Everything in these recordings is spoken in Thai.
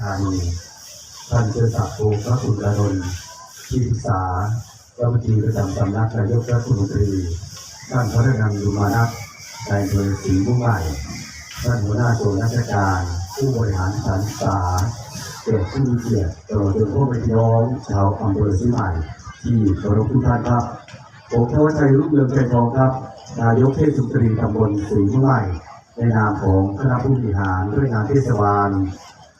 ธานีท่านเจ้าศักดิ์โอพระคุณรนนท์ที่ปรึกษาเจ้าหน้าที่ประจำสำนักนายกรัฐมนตรีท่านพระนางดุมานัทนายเภอศรีมุ่งใหม่ท่านหัวหน้าส่วนราชการ ผู้บริหารสถานศึกษาเกิดผู้มีเกียรติตลอดจนผู้เป็นพี่น้องชาวอำเภอศรีใหม่ ที่เคารพทุกท่านครับผมทวชัยรุ่งเรืองใจทองครับ นายกเทศมนตรีตำบลศรีมุ่งใหม่ ในนามของคณะผู้บริหารด้วยงานเทศบาล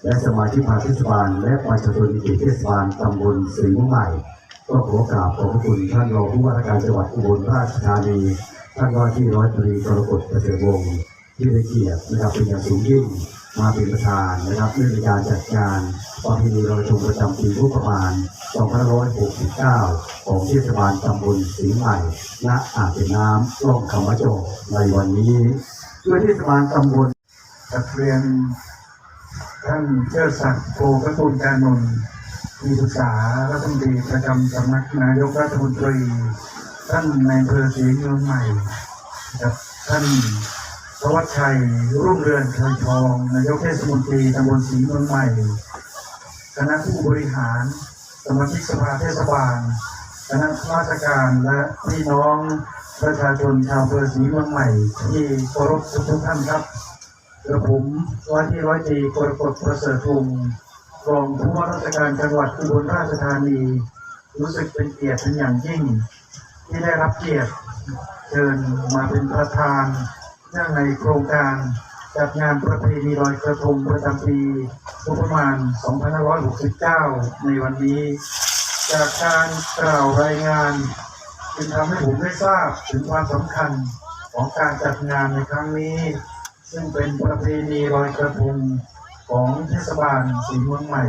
และสมาชิกภาเทศบาล และประชาชนในเขตเทศบาลตำบลศรีมุ่งใหม่ ก็ขอกราบขอบพระคุณท่านรองผู้ว่าราชการจังหวัดอุบลราชธานี ท่านว่าที่ร้อยตรีกรกฎเกษตรวงศ์ที่ได้เกียรตินะครับเป็นอย่างสูงยิ่งมาเป็นประธานนะครับเรื่องในการจัดงานประเพณีลอยกระทงประจำปีงบประมาณ 2569 ของเทศบาลตำบลศรีใหม่ณอ่างเก็บน้ำร่องคำวะโจในวันนี้ ด้วยเทศบาลตำบลกับเรียนท่านเชิดศักดิ์โพกระตุนการนนท์ที่ศึกษารัฐมนตรีประจำสำนักนายกรัฐมนตรี ท่านในายอำเภอศรีเมืองใหม่กับท่านพระวัชชัยรุ่งเรืองเคยทองนายกเทศมนตรีตำบลศรีเมืองใหม่คณะผู้บริหารสมาชิกสภาเทศบาลคณะราชการและพี่น้อง ประชาชนชาวอำเภอศรีเมืองใหม่ที่เคารพทุกท่านครับกระผมว่าที่ร้อยตรีกรกฎประเสริฐพงศ์รองผู้ว่าราชการจังหวัดอุบลราชธานี รู้สึกเป็นเกียรติเป็นอย่างยิ่ง ที่ได้รับเกียรติเชิญมาเป็นประธานเนื่องในโครงการจัดงานประเพณีลอยกระทงประจำปีงบประมาณ 2569 ในวันนี้ จากการกล่าวรายงาน จึงทำให้ผมได้ทราบถึงความสำคัญของการจัดงานในครั้งนี้ ซึ่งเป็นประเพณีลอยกระทงของเทศบาลสีเมืองใหม่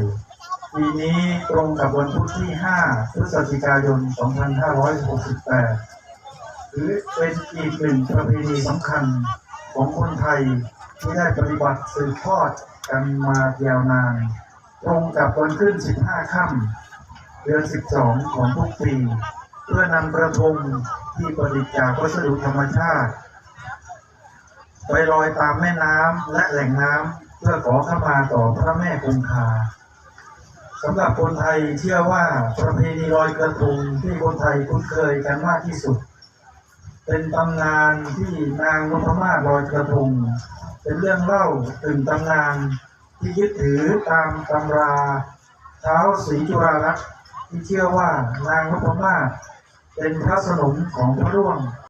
ปีนี้ตรงกับวันพุธที่ 5 พฤศจิกายน 2568 ถือเป็นอีกหนึ่งประเพณีสำคัญของคนไทยที่ได้ปฏิบัติสืบทอดกันมายาวนาน ตรงกับวันขึ้น 15 ค่ำเดือน 12 ของทุกปี เพื่อนำกระทงที่ประดิษฐ์จากวัสดุธรรมชาติ ไปลอยตามแม่น้ำและแหล่งน้ำเพื่อขอขมาต่อพระแม่คงคาสำหรับคนไทยเชื่อว่าประเพณีลอยกระทงที่คนไทยคุ้นเคยกันมากที่สุด เป็นตำนานที่นางนพมาศลอยกระทง เป็นเรื่องเล่าถึงตำนานที่ยึดถือตามตำราเท้าศรีจุฬาลักษณ์ที่เชื่อว่านางนพมาศ เป็นพระสนมของพระร่วง